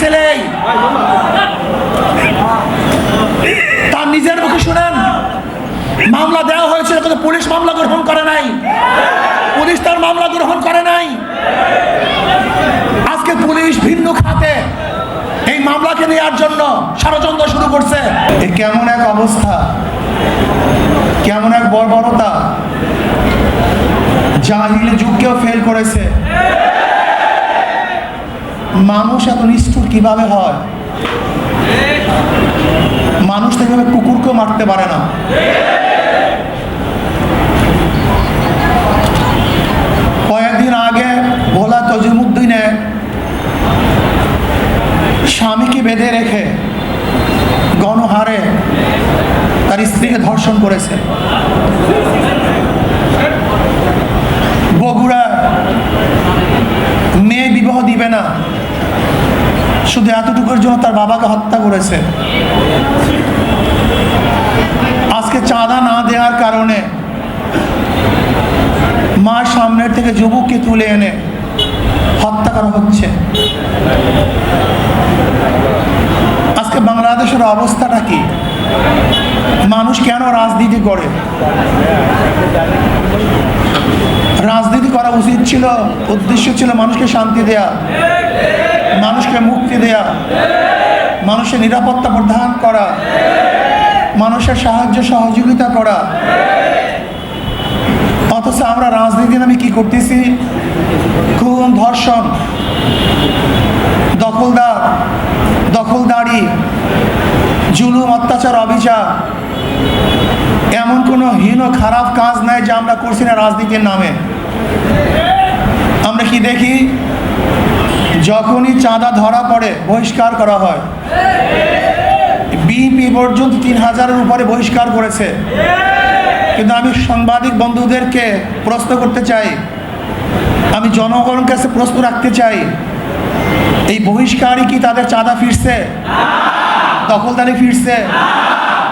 ছেলেই তার নিজের মুখে শুনেন, মামলা দেওয়া হয়েছিল কিন্তু পুলিশ মামলা গ্রহণ করে নাই। পুলিশ তার মামলা গ্রহণ করে নাই। আজকে পুলিশ ভিন্ন খাতে এই মামলাকে নেওয়ার জন্য ষড়যন্ত্র শুরু করছে। কেমন এক অবস্থা? কেমন এক বর্বরতা? জাহিল যুগকেও ফেল করেছে। মানুষ এত নিষ্ঠুর কীভাবে হয়? মানুষ এভাবে কুকুরকেও মারতে পারে না। কয়েকদিন আগে ভোলা তজিমুদ্দিনে স্বামীকে বেঁধে রেখে গণহারে তার স্ত্রীকে ধর্ষণ করেছে। বগুড়া মেয়ে বিবাহ দিবে না। শুধু এতটুকুর জন্য তার বাবাকে হত্যা করেছে। আজকে চাঁদা না দেওয়ার কারণে মা সামনের থেকে যুবককে তুলে এনে হত্যা করা হচ্ছে। আজকে বাংলাদেশের অবস্থাটা কি? মানুষ কেন রাজনীতি করে? রাজনীতি করা উচিত ছিল, উদ্দেশ্য ছিল মানুষকে শান্তি দেয়া। মানুষকে মুক্তি দেয়া, মানুষের নিরাপত্তা প্রদান করা, মানুষের সাহায্য সহযোগিতা করা। অথচ আমরা রাজনীতি নামে কি করতেছি? খুন, ধর্ষণ, দখলদার, দখলদারি, জুলুম, অত্যাচার, অবিচার, এমন কোনো হীন খারাপ কাজ নাই যে আমরা করছি না রাজনীতির নামে। আমরা কি দেখি? যখনই চাঁদা ধরা পড়ে, বহিষ্কার করা হয়। বিএনপি পর্যন্ত তিন হাজারের উপরে বহিষ্কার করেছে। কিন্তু আমি সাংবাদিক বন্ধুদেরকে প্রশ্ন করতে চাই, আমি জনগণের কাছে প্রশ্ন রাখতে চাই, এই বহিষ্কারই কি তাদের চাঁদা ফিরছে? দখলদারি ফিরছে?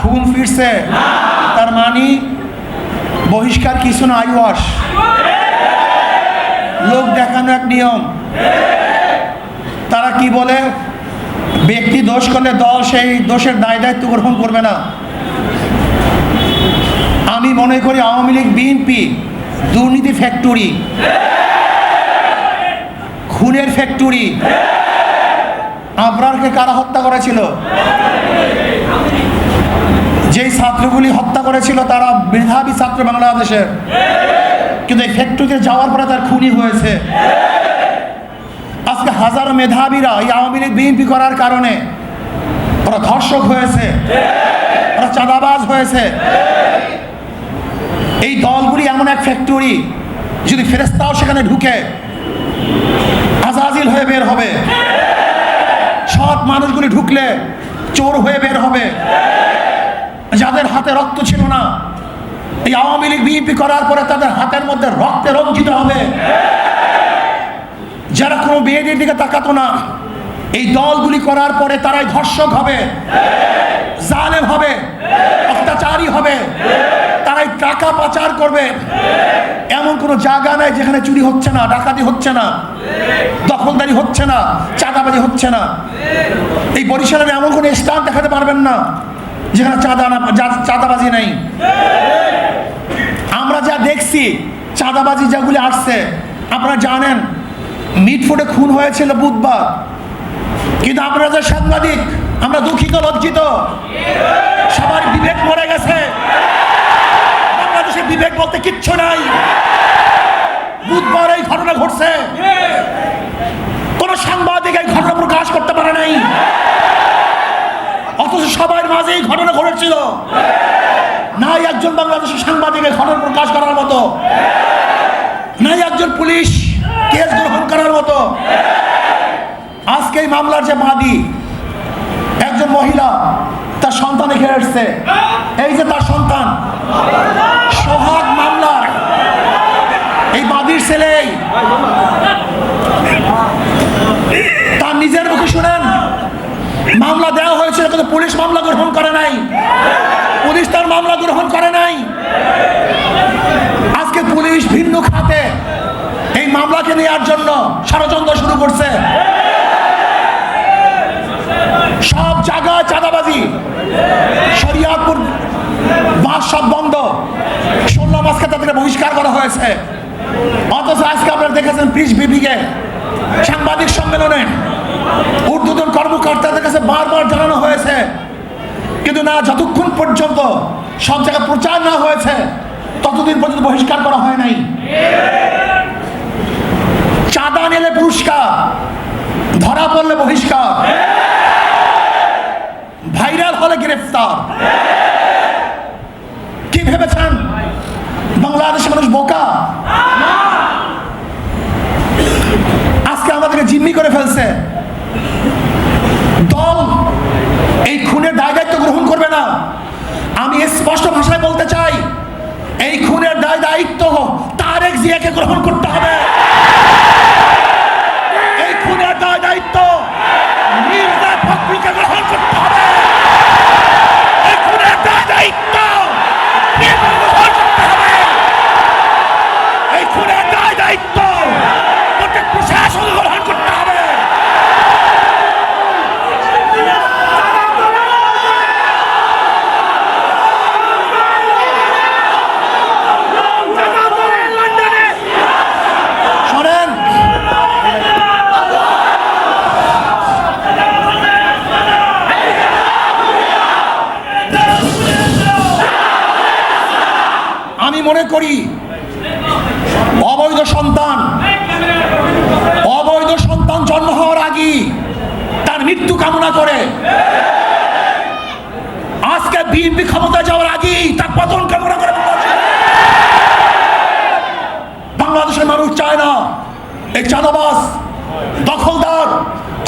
খুন ফিরছে? তার মানে বহিষ্কার কিছু না আইওয়াস লোক দেখানো এক নিয়ম। কি বলে? ব্যক্তি দোষ করলে দল সেই দোষের দায় দায়িত্ব গ্রহণ করবে না। আমি মনে করি আওয়ামী লীগ, বিএনপি, দুর্নীতি ফ্যাক্টরি, খুনের ফ্যাক্টরি, আবরারকে কারা হত্যা করেছিল? যেই ছাত্রগুলি হত্যা করেছিল তারা মেধাবী ছাত্র বাংলাদেশের। কিন্তু এই ফ্যাক্টরিতে যাওয়ার পরে তার খুনি হয়েছে। হাজারো মেধাবীরা এই আওয়ামী লীগ বিএনপি করার কারণে ওরা ধর্ষক হয়েছে, ওরা চাঁদাবাজ হয়েছে। এই দলগুলি এমন এক ফ্যাক্টরি যদি ফেরেস্তাও সেখানে ঢুকে, আজাজিল হয়ে বের হবে। সৎ মানুষগুলি ঢুকলে চোর হয়ে বের হবে। যাদের হাতে রক্ত ছিল না, এই আওয়ামী লীগ বিএনপি করার পরে তাদের হাতের মধ্যে রক্তে রঞ্জিত হবে। যারা কোনো মেয়েদের দিকে তাকাতো না, এই দলগুলি করার পরে তারাই ধর্ষক হবে, জালেম হবে, অত্যাচারী হবে, তারাই টাকা পাচার করবে। এমন কোনো জায়গা নাই যেখানে চুরি হচ্ছে না, ডাকাতি হচ্ছে না, দখলদারি হচ্ছে না, চাঁদাবাজি হচ্ছে না। এই বরিশালের এমন কোনো স্থান দেখাতে পারবেন না যেখানে চাঁদা না চাঁদাবাজি নাই। আমরা যা দেখছি, চাঁদাবাজি যেগুলি আসছে, আপনারা জানেন মিটফুটে খুন হয়েছিল বুধবার। কিন্তু আপনারা যে সাংবাদিক, আমরা দুঃখিত, লজ্জিত। সবার বিবেক মরে গেছে। বাংলাদেশে বিবেক বলতে কিচ্ছু নাই। বুধবার এই ঘটনা ঘটছে। কোন সাংবাদিক এই ঘটনা প্রকাশ করতে পারে নাই। অথচ সবার মাঝে এই ঘটনা ঘটেছিল। নাই একজন বাংলাদেশের সাংবাদিকের ঘটনা প্রকাশ করার মতো। নাই একজন পুলিশ কেস গ্রহণ করার মতো। আজকে এই মামলার যে বাদী একজন মহিলা তার সন্তান এখানে এসছে এই যে তার সন্তান, সোহাগ মামলার এই মাদির ছেলেই ধরে নেওয়ার জন্য ষড়যন্ত্র শুরু করছে। সব জায়গায় চাঁদাবাজি। শরিয়াপুর বাস সব বন্ধ। ষোলো মাসকে তাদের বহিষ্কার করা হয়েছে। অথচ আজকে আপনারা দেখেছেন পিছ বিবিকে সাংবাদিক সম্মেলনে। উর্ধুতন কর্মকর্তাদের কাছে বারবার জানানো হয়েছে। কিন্তু না, যতক্ষণ পর্যন্ত সব জায়গায় প্রচার না হয়েছে, ততদিন পর্যন্ত বহিষ্কার করা হয় নাই। চাঁদা নিলে পুরস্কার, ধরা পড়লে বহিষ্কার, ভাইরাল হলে গ্রেফতার। কি ভেবেছেন? বাংলাদেশের মানুষ বোকা? আজকে আমাদেরকে জিম্মি করে ফেলছে। দল এই খুনের দায় দায়িত্ব গ্রহণ করবে না। আমি স্পষ্ট ভাষায় বলতে চাই, এই খুনের দায় দায়িত্ব তারেক জিয়াকে গ্রহণ করতে হবে এই খুনের দায় দায়িত্ব মির্জা ফখরুলকে গ্রহণ করতে হবে এই খুনের দায় দায়িত্ব বিএনপিকে গ্রহণ করতে হবে এই খুনের দায় দায়িত্ব প্রত্যেক প্রশাসন গ্রহণ করতে হবে শোনেন আমি মনে করি অবৈধ সন্তান। অবৈধ সন্তান জন্ম হওয়ার আগেই তার মৃত্যু কামনা করে। আজকে বিএনপি ক্ষমতা যাওয়ার আগেই তার পতন কামনা করে বাংলাদেশের মানুষ চায় না। এই চাঁদাবাস দখলদার,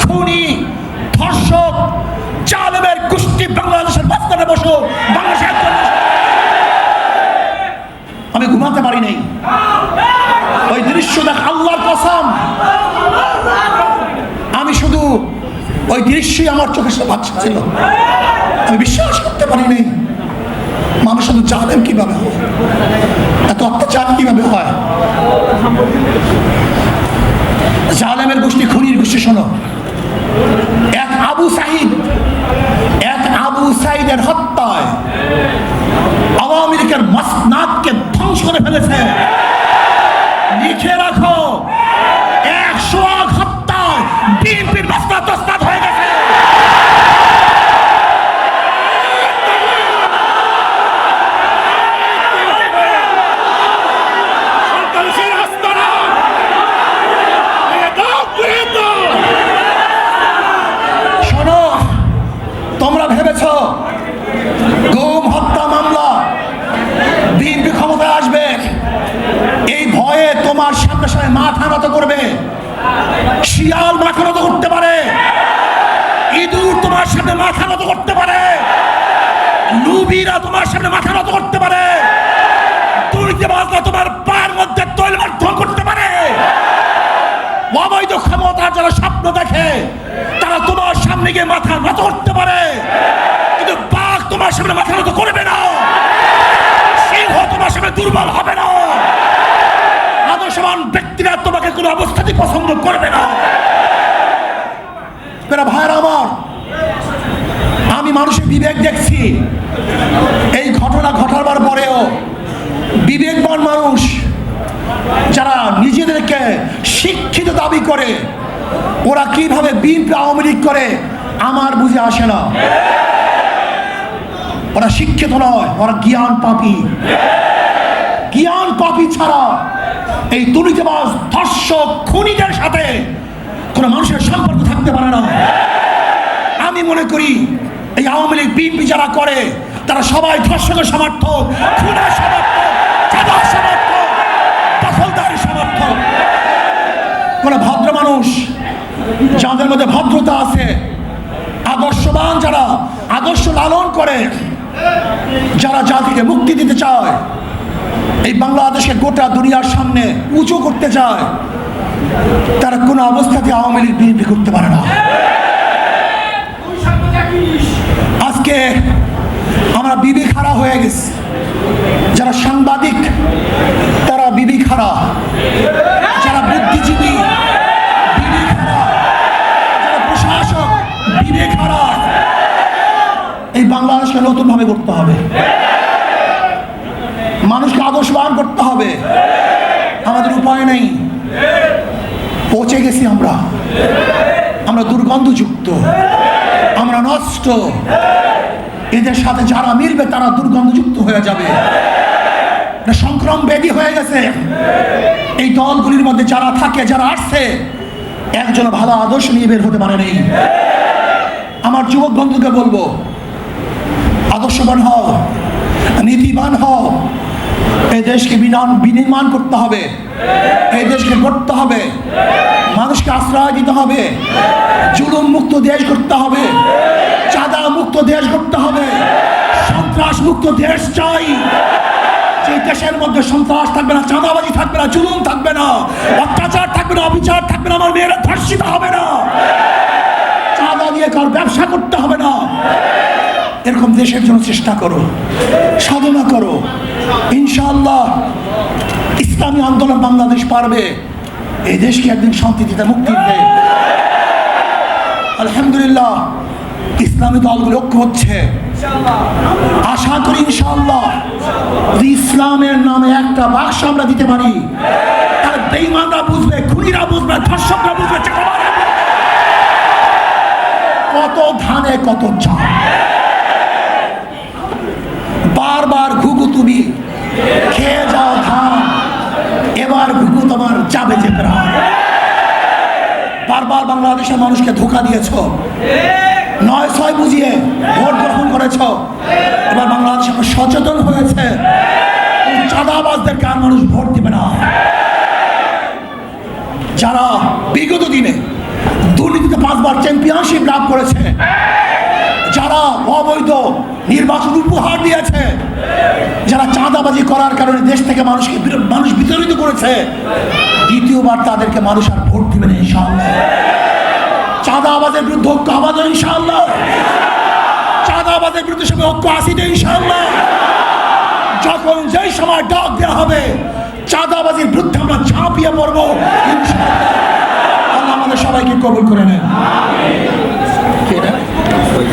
খুনি, ধর্ষক চালেমের গোষ্ঠী বাংলাদেশের মাঝখানে বসো বাংলাদেশের একজন আমি ঘুমাতে পারি নাই ওই দৃশ্য দেখ আল্লাহর কসম আমি শুধু ওই দৃশ্যই আমার চোখের সাথে ভাবছে ছিল। আমি বিশ্বাস করতে পারিনি। মানুষ শুধু জানেন কীভাবে এত অত্যাচার কীভাবে হয় জালেমের গোষ্ঠী খুনির গোষ্ঠী শোনো এক আবু সাইদ এক আবু সাইদের হত্যায় আওয়ামী লীগের মসনাদকে ধ্বংস করে ফেলেছে লিখে রাখো একশো আগ হত্যায় বিএনপির মসনাদ তসনাদ হয়ে গেছে সন্ত্রাসীর আস্তানা ভেঙে দাও ভেঙে দাও শোনো তোমরা ভেবেছ গুম হত্যা মামলা বিএনপি ক্ষমতায় আসবে এই ভয়ে তোমার সামনে সামনে মাথা নত করবে শিয়াল মাথা নত করতে পারে ইঁদুর তোমার সামনে মাথা নত করতে পারে লুবিরা তোমার সামনে মাথা নত করতে পারে। দুর্নীতিবাজরা তোমার পায়ের মধ্যে তৈল মাধ্যম করতে পারে। অবৈধ ক্ষমতার যারা স্বপ্ন দেখে, তারা তোমার সামনে গিয়ে মাথা নত করতে পারে। কিন্তু বাঘ তোমার সামনে মাথা নত করবে না। সিংহ তোমার সামনে দুর্বল হবে না। আদর্শবান ব্যক্তিরা তোমাকে কোনো অবস্থাতেই পছন্দ করবে না। ভাইরা আমার আমি মানুষের বিবেক দেখছি। এই ঘটনা ঘটাবার পরেও বিবেকবান মানুষ যারা নিজেদেরকে শিক্ষিত দাবি করে, ওরা কীভাবে বিএনপি আওয়ামী লীগ করে, আমার বুঝে আসে না। ওরা শিক্ষিত নয়, ওরা জ্ঞান পাপি। জ্ঞান পাপি ছাড়া এই দুর্নীতিবাজ ধর্ষক, খুনিদের সাথে কোনো মানুষের সম্পর্ক থাকতে পারে না। আমি মনে করি এই আওয়ামী লীগ বিএনপি যারা করে, তারা সবাই ধর্ষকের সমর্থক, খুনের সমর্থক ভদ্র মানুষ, যাদের মধ্যে ভদ্রতা আছে, আদর্শবান যারা, আদর্শ লালন করে, যারা জাতিকে মুক্তি দিতে চায়, এই বাংলাদেশকে গোটা দুনিয়ার সামনে উঁচু করতে চায়, তারা কোনো অবস্থাতে আওয়ামী লীগ বিএনপি করতে পারে না। আজকে আমরা বিবি খাড়া হয়ে গেছি। যারা সাংবাদিক, তারা বিবি খাড়া। যারা বুদ্ধিজীবী, বিবি খাড়া। যারা প্রশাসক, বিবি খাড়া। এই বাংলাদেশকে নতুনভাবে করতে হবে। হবে। আমাদের উপায় নেই। পচে গেছি আমরা। আমরা দুর্গন্ধযুক্ত। নষ্ট এদের সাথে যারা মিলবে, তারা দুর্গন্ধযুক্ত হয়ে যাবে। সংক্রম ব্যাধি হয়ে গেছে। এই দলগুলির মধ্যে যারা থাকে, যারা আসছে, একজন ভালো আদর্শ নিয়ে বের হতে পারে নেই। আমার যুবক বন্ধুকে বলব, আদর্শবান হও, নীতিবান হও দেশকে বিনির্মাণ করতে হবে। এই দেশকে গড়তে হবে। মানুষকে আশ্রয় দিতে হবে। জুলুম মুক্ত দেশ করতে হবে। চাঁদা মুক্ত দেশ করতে হবে। সন্ত্রাস মুক্ত দেশ চাই। যে দেশের মধ্যে সন্ত্রাস থাকবে না, চাঁদাবাজি থাকবে না, জুলুম থাকবে না, অত্যাচার থাকবে না, অবিচার থাকবে না, আমার মেয়েরা ধর্ষিত হবে না। চাঁদা দিয়ে কার ব্যবসা করতে হবে না। এরকম দেশের জন্য চেষ্টা করো, সাধনা করো। ইনশাআল্লাহ ইসলামী আন্দোলন বাংলাদেশ পারবে, এই দেশকে একদিন শান্তি দিতে মুক্তি দিতে আলহামদুলিল্লাহ, ইসলামী দলগুলো ঐক্য হচ্ছে। আশা করি ইনশাআল্লাহ ইসলামের নামে একটা বাক্স আমরা দিতে পারি, তাহলে বেইমানরা বুঝবে, খুনিরা বুঝবে, ধর্ষকরা বুঝবে। কত ধানে, কত চাল বারবার ঘুঘু তুমি খেয়ে যাও ধান এবার ঘুঘু তোমার যাবে যে প্রাণ বারবার বাংলাদেশের মানুষকে ধোকা দিয়েছ। নয় ছয় বুঝিয়ে ভোট গ্রহণ করেছ। এবার বাংলাদেশ সচেতন হয়েছে। চাঁদাবাজদেরকে আর মানুষ ভোট দিবে না। যারা বিগত দিনে দুর্নীতিতে পাঁচবার চ্যাম্পিয়নশিপ লাভ করেছে, যারা অবৈধ নির্বাচন উপহার দিয়েছে। যারা চাঁদাবাজি করার কারণে দেশ থেকে মানুষকে মানুষ বিতাড়িত করেছে, দ্বিতীয়বার তাদেরকে মানুষ আর ভোট দিবে না, ইনশাআল্লাহ। চাঁদাবাজের বিরুদ্ধে ঐক্য আমাদের ইনশাআল্লাহ। চাঁদাবাজের বিরুদ্ধে সবাই ঐক্য আসিতে ইনশাআল্লাহ। যখন যেই সময় ডাক দেওয়া হবে, চাঁদাবাজির বিরুদ্ধে আমরা ঝাঁপিয়ে পড়ব আল্লাহ আমাদের সবাইকে কবুল করে নেন। ওই